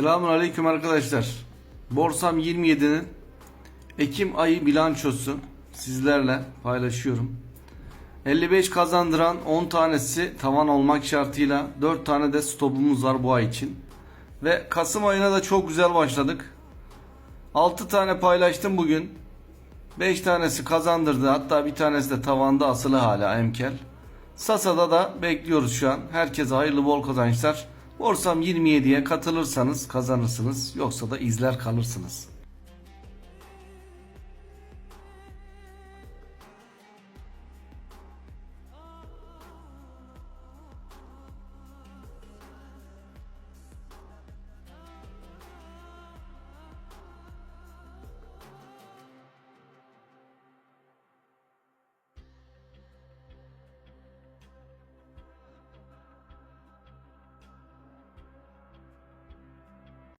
Selamun Aleyküm arkadaşlar. Borsam 27'nin Ekim ayı bilançosu sizlerle paylaşıyorum. 55 kazandıran 10 tanesi tavan olmak şartıyla 4 tane de stopumuz var bu ay için. Ve Kasım ayına da çok güzel başladık. 6 tane paylaştım bugün. 5 tanesi kazandırdı hatta bir tanesi de tavanda asılı hala emkel. Sasa'da da bekliyoruz şu an. Herkese hayırlı bol kazançlar. Borsam 27'ye katılırsanız kazanırsınız. Yoksa da izler kalırsınız.